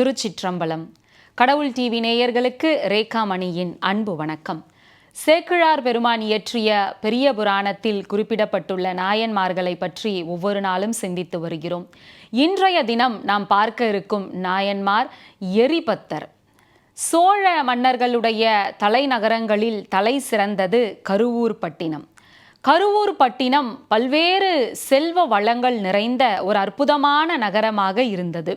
திருச்சிற்றம்பலம். கடவுள் டிவி நேயர்களுக்கு ரேகாமணியின் அன்பு வணக்கம். சேக்கிழார் பெருமான் இயற்றிய பெரிய புராணத்தில் குறிப்பிடப்பட்டுள்ள நாயன்மார்களை பற்றி ஒவ்வொரு நாளும் சிந்தித்து வருகிறோம். இன்றைய தினம் நாம் பார்க்க இருக்கும் நாயன்மார் எரிபத்தர். சோழ மன்னர்களுடைய தலைநகரங்களில் தலை சிறந்தது கருவூர் பட்டினம். கருவூர் பட்டினம் பல்வேறு செல்வ வளங்கள் நிறைந்த ஒரு அற்புதமான நகரமாக இருந்தது.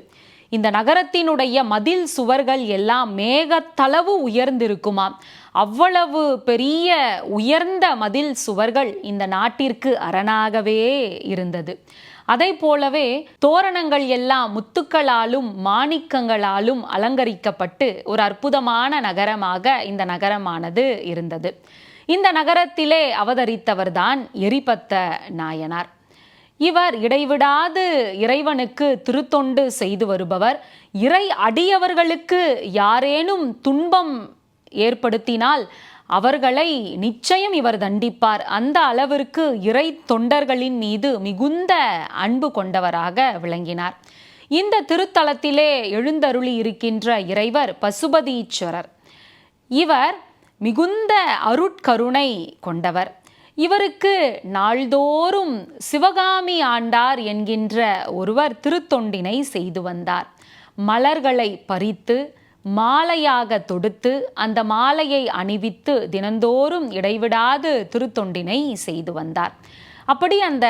இந்த நகரத்தினுடைய மதில் சுவர்கள் எல்லாம் மேகத்தளவு உயர்ந்திருக்குமாம் அவ்வளவு பெரிய உயர்ந்த மதில் சுவர்கள் இந்த நாட்டிற்கு அரணாகவே இருந்தது. அதை போலவே தோரணங்கள் எல்லாம் முத்துக்களாலும் மாணிக்கங்களாலும் அலங்கரிக்கப்பட்டு ஒரு அற்புதமான நகரமாக இந்த நகரமானது இருந்தது. இந்த நகரத்திலே அவதரித்தவர்தான் எரிபத்த நாயனார். இவர் இடைவிடாது இறைவனுக்கு திருத்தொண்டு செய்து வருபவர். இறை அடியவர்களுக்கு யாரேனும் துன்பம் ஏற்படுத்தினால் அவர்களை நிச்சயம் இவர் தண்டிப்பார். அந்த அளவிற்கு இறை தொண்டர்களின் மீது மிகுந்த அன்பு கொண்டவராக விளங்கினார். இந்த திருத்தலத்திலே எழுந்தருளி இருக்கின்ற இறைவர் பசுபதீஸ்வரர். இவர் மிகுந்த அருட்கருணை கொண்டவர். இவருக்கு நாள்தோறும் சிவகாமி ஆண்டார் என்கின்ற ஒருவர் திருத்தொண்டினை செய்து வந்தார். மலர்களை பறித்து மாலையாக தொடுத்து அந்த மாலையை அணிவித்து தினந்தோறும் இடைவிடாது திருத்தொண்டினை செய்து வந்தார். அப்படி அந்த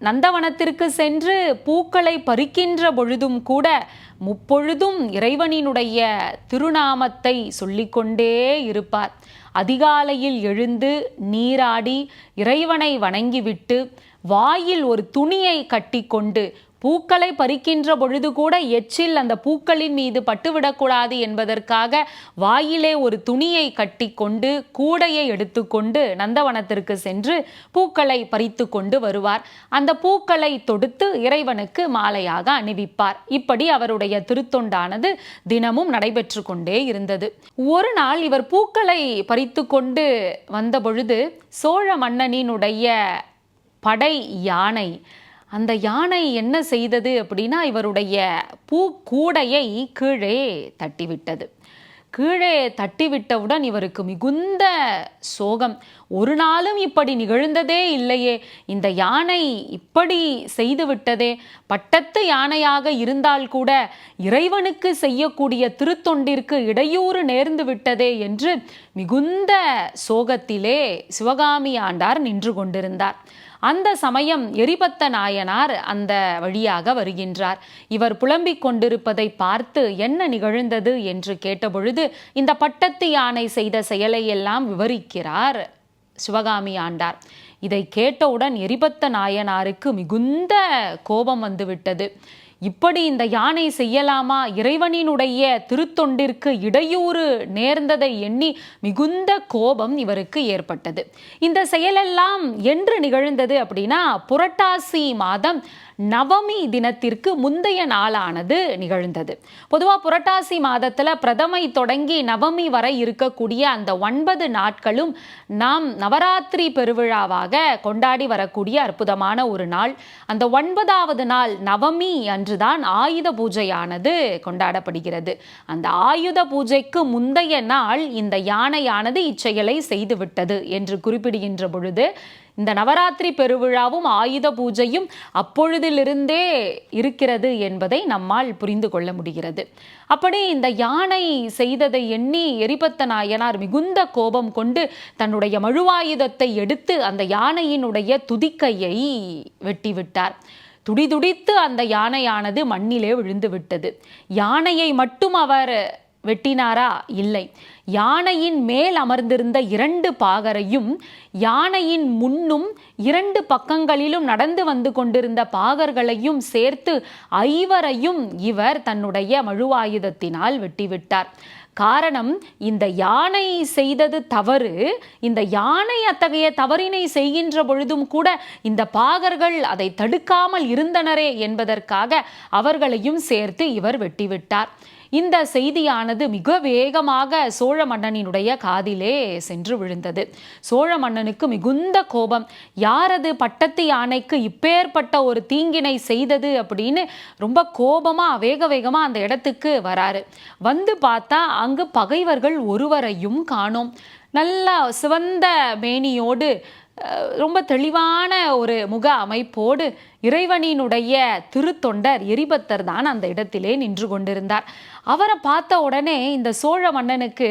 நந்தவனத்திற்கு சென்று பூக்களை பறிக்கின்ற பொழுதும் கூட முப்பொழுதும் இறைவனினுடைய திருநாமத்தை சொல்லிக்கொண்டே இருப்பார். அதிகாலையில் எழுந்து நீராடி இறைவனை வணங்கிவிட்டு வாயில் ஒரு துணியை கட்டிக்கொண்டு பூக்களை பறிக்கின்ற பொழுது கூட எச்சில் அந்த பூக்களின் மீது பட்டுவிடக்கூடாது என்பதற்காக வாயிலே ஒரு துணியை கட்டிக்கொண்டு கூடையை எடுத்துக்கொண்டு நந்தவனத்திற்கு சென்று பூக்களை பறித்து கொண்டு வருவார். அந்த பூக்களை தொடுத்து இறைவனுக்கு மாலையாக அணிவிப்பார். இப்படி அவருடைய திருத்தொண்டானது தினமும் நடைபெற்று கொண்டே இருந்தது. ஒரு நாள் இவர் பூக்களை பறித்து கொண்டு வந்த பொழுது சோழ மன்னனினுடைய படை யானை அந்த யானை என்ன செய்தது அப்படின்னா இவருடைய பூ கூடையை கீழே தட்டிவிட்டது. கீழே தட்டிவிட்டவுடன் இவருக்கு மிகுந்த சோகம். ஒரு நாளும் இப்படி நிகழ்ந்ததே இல்லையே. இந்த யானை இப்படி செய்துவிட்டதே. பட்டத்து யானையாக இருந்தால் கூட இறைவனுக்கு செய்யக்கூடிய திருத்தொண்டிற்கு இடையூறு நேர்ந்து விட்டதே என்று மிகுந்த சோகத்திலே சிவகாமி ஆண்டார் நின்று கொண்டிருந்தார். அந்த சமயம் எரிபத்த நாயனார் அந்த வழியாக வருகின்றார். இவர் புலம்பிக் கொண்டிருப்பதை பார்த்து என்ன நிகழ்ந்தது என்று கேட்டபொழுது இந்த பட்டத்து யானை செய்த செயலை எல்லாம் விவரிக்கிறார் சிவகாமி ஆண்டார். இதை கேட்டவுடன் எரிபத்த நாயனாருக்கு மிகுந்த கோபம் வந்துவிட்டது. இப்படி இந்த யானை செய்யலாமா? இறைவனினுடைய திருத்தொண்டிற்கு இடையூறு நேர்ந்ததை எண்ணி மிகுந்த கோபம் இவருக்கு ஏற்பட்டது. இந்த செயலெல்லாம் என்று நிகழ்ந்தது அப்படின்னா புரட்டாசி மாதம் நவமி தினத்திற்கு முந்தைய நாளானது நிகழ்ந்தது. பொதுவாக புரட்டாசி மாதத்தில் பிரதமை தொடங்கி நவமி வரை இருக்கக்கூடிய அந்த ஒன்பது நாட்களும் நாம் நவராத்திரி பெருவிழாவாக கொண்டாடி வரக்கூடிய அற்புதமான ஒரு நாள். அந்த ஒன்பதாவது நாள் நவமி அன்றுதான் ஆயுத பூஜையானது கொண்டாடப்படுகிறது. அந்த ஆயுத பூஜைக்கு முந்தைய நாள் இந்த யானையானது இச்செயலை செய்துவிட்டது என்று குறிப்பிடுகின்ற பொழுது இந்த நவராத்திரி பெருவிழாவும் ஆயுத பூஜையும் அப்பொழுதிலிருந்தே இருக்கிறது என்பதை நம்மால் புரிந்து கொள்ள முடிகிறது. அப்படி இந்த யானை செய்ததை எண்ணி எரிபத்த நாயனார் மிகுந்த கோபம் கொண்டு தன்னுடைய மழுவாயுதத்தை எடுத்து அந்த யானையினுடைய துதிக்கையை வெட்டிவிட்டார். துடிதுடித்து அந்த யானையானது மண்ணிலே விழுந்து விட்டது யானையை மட்டும் அவர் வெட்டினாரா? இல்லை. யானையின் மேல் அமர்ந்திருந்த இரண்டு பாகரையும் யானையின் முன்னும் இரண்டு பக்கங்களிலும் நடந்து வந்து கொண்டிருந்த பாகர்களையும் சேர்த்து ஐவரையும் இவர் தன்னுடைய மழுவாயுதத்தினால் வெட்டிவிட்டார். காரணம் இந்த யானை செய்தது தவறு. இந்த யானை அத்தகைய தவறினை செய்கின்ற பொழுதும் கூட இந்த பாகர்கள் அதை தடுக்காமல் இருந்தனரே என்பதற்காக அவர்களையும் சேர்த்து இவர் வெட்டிவிட்டார். இந்த செய்தியானது மிக வேகமாக சோழ மன்னனினுடைய காதிலே சென்று விழுந்தது. சோழ மன்னனுக்கு மிகுந்த கோபம். யாரது பட்டத்து யானைக்கு இப்பேற்பட்ட ஒரு தீங்கினை செய்தது அப்படின்னு ரொம்ப கோபமாக வேக வேகமாக அந்த இடத்துக்கு வராரு. வந்து பார்த்தா அங்கு பகைவர்கள் ஒருவரையும் காணோம். நல்லா சிவந்த மேனியோடு ரொம்ப தெளிவான ஒரு முக அமைப்போடு இறைவனினுடைய திருத்தொண்டர் எரிபத்தர் தான் அந்த இடத்திலே நின்று கொண்டிருந்தார். அவரை பார்த்த உடனே இந்த சோழ மன்னனுக்கு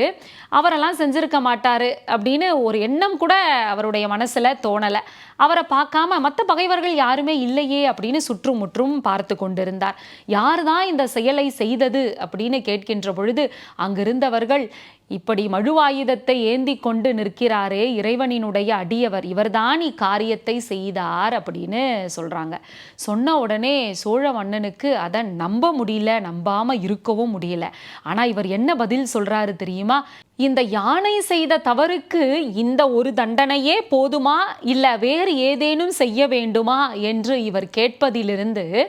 அவரெல்லாம் செஞ்சிருக்க மாட்டார் அப்படின்னு ஒரு எண்ணம் கூட அவருடைய மனசில் தோணலை. அவரை பார்க்காம மற்ற பகைவர்கள் யாருமே இல்லையே அப்படின்னு சுற்றுமுற்றும் பார்த்து கொண்டிருந்தார். யார் தான் இந்த செயலை செய்தது? அப்படின்னு கேட்கின்ற பொழுது அங்கிருந்தவர்கள் இப்படி மழுவாயுதத்தை ஏந்தி கொண்டு நிற்கிறாரே இறைவனினுடைய அடியவர். இவர்தான் இக்காரியத்தை செய்தார் அப்படின்னு சொல்றாங்க. சொன்ன உடனே சோழ மன்னனுக்கு அதை நம்ப முடியல நம்பாம இருக்கவும் முடியல. ஆனா இவர் என்ன பதில் சொல்றாரு தெரியுமா? இந்த யானை செய்த தவறுக்கு இந்த ஒரு தண்டனையே போதுமா? இல்ல வேறு ஏதேனும் செய்ய வேண்டுமா? என்று இவர் கேட்பதிலிருந்து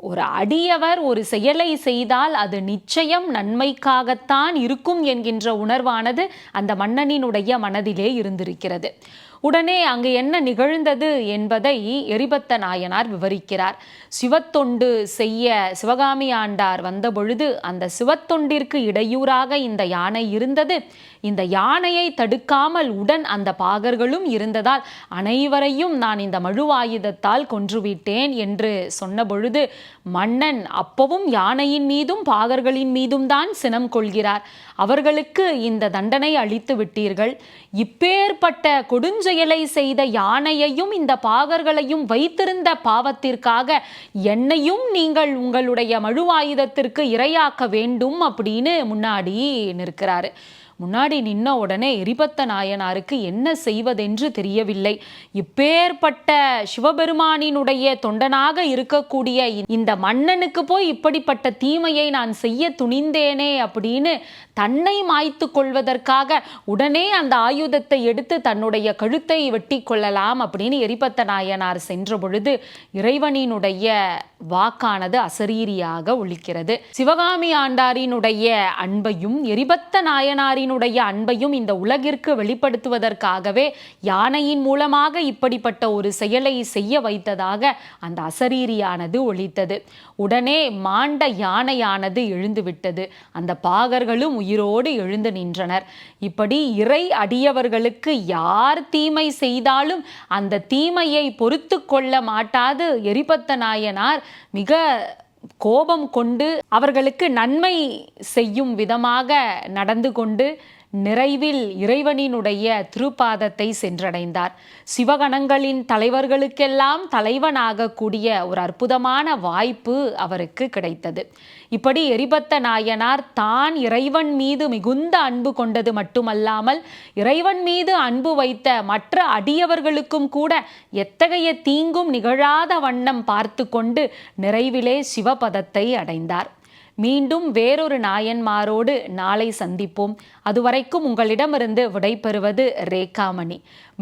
ஒரு அடியவர் ஒரு செயலை செய்தால் அது நிச்சயம் நன்மைக்காகத்தான் இருக்கும் என்கின்ற உணர்வானது அந்த மன்னனினுடைய மனதிலே இருந்திருக்கிறது. உடனே அங்கு என்ன நிகழ்ந்தது என்பதை எரிபத்த நாயனார் விவரிக்கிறார். சிவத்தொண்டு செய்ய சிவகாமி ஆண்டார் வந்தபொழுது அந்த சிவத்தொண்டிற்கு இடையூறாக இந்த யானை இருந்தது. இந்த யானையை தடுக்காமல் உடன் அந்த பாகர்களும் இருந்ததால் அனைவரையும் நான் இந்த மழுவாயுதத்தால் கொன்றுவிட்டேன் என்று சொன்னபொழுது மன்னன் அப்பவும் யானையின் மீதும் பாகர்களின் மீதும் தான் சினம் கொள்கிறார். அவர்களுக்கு இந்த தண்டனை அளித்து விட்டீர்கள். இப்பேற்பட்ட கொடுஞ்செயலை செய்த யானையையும் இந்த பாகர்களையும் வைத்திருந்த பாவத்திற்காக என்னையும் நீங்கள் உங்களுடைய மழுவாயுதத்திற்கு இரையாக்க வேண்டும் அப்படின்னு முன்னாடி நிற்கிறாரு. முன்னாடி நின்ன உடனே எரிபத்த நாயனாருக்கு என்ன செய்வதென்று தெரியவில்லை. இப்பேற்பட்ட சிவபெருமானினுடைய தொண்டனாக இருக்கக்கூடிய இந்த மன்னனுக்கு போய் இப்படிப்பட்ட தீமையை நான் செய்ய துணிந்தேனே அப்படின்னு தன்னை மாய்த்து கொள்வதற்காக உடனே அந்த ஆயுதத்தை எடுத்து தன்னுடைய கழுத்தை வெட்டி கொள்ளலாம் அப்படின்னு எரிபத்த நாயனார் சென்ற பொழுது இறைவனினுடைய வாக்கானது அசரீரியாக ஒழிக்கிறது சிவகாமி ஆண்டாரினுடைய அன்பையும் எரிபத்த நாயனாரினுடைய அன்பையும் இந்த உலகிற்கு வெளிப்படுத்துவதற்காகவே யானையின் மூலமாக இப்படிப்பட்ட ஒரு செயலை செய்ய வைத்ததாக அந்த அசரீரியானது ஒழித்தது உடனே மாண்ட யானையானது எழுந்துவிட்டது. அந்த பாகர்களும் உயிரோடு எழுந்து நின்றனர். இப்படி இறை அடியவர்களுக்கு யார் தீமை செய்தாலும் அந்த தீமையை பொறுத்து கொள்ள மாட்டாது எரிபத்த நாயனார் மிக கோபம் கொண்டு அவர்களுக்கு நன்மை செய்யும் விதமாக நடந்து கொண்டு நிறைவில் இறைவனினுடைய திருப்பாதத்தை சென்றடைந்தார். சிவகணங்களின் தலைவர்களுக்கெல்லாம் தலைவனாகக்கூடிய ஒரு அற்புதமான வாய்ப்பு அவருக்கு கிடைத்தது. இப்படி எரிபத்த நாயனார் தான் இறைவன் மீது மிகுந்த அன்பு கொண்டது மட்டுமல்லாமல் இறைவன் மீது அன்பு வைத்த மற்ற அடியவர்களுக்கும் கூட எத்தகைய தீங்கும் நிகழாத வண்ணம் பார்த்து கொண்டு நிறைவிலே சிவபதத்தை அடைந்தார். மீண்டும் வேறொரு நாயன்மாரோடு நாளை சந்திப்போம். அதுவரைக்கும் உங்களிடமிருந்து விடைபெறுவது ரேகாமணி.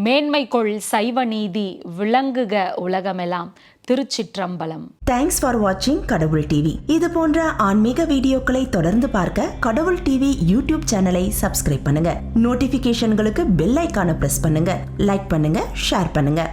மேன்மைக்கொள் சைவ நீதி விளங்குக உலகமெல்லாம் திருச்சிற்றம்பலம். தேங்க்ஸ் ஃபார் வாட்சிங் கடவுள் டிவி இது போன்ற ஆன்மீக வீடியோக்களை தொடர்ந்து பார்க்க கடவுள் டிவி யூடியூப் சேனலை சப்ஸ்கிரைப் பண்ணுங்க. நோட்டிபிகேஷன்களுக்கு பெல் ஐக்கான பிரஸ் பண்ணுங்க. லைக் பண்ணுங்க ஷேர் பண்ணுங்க.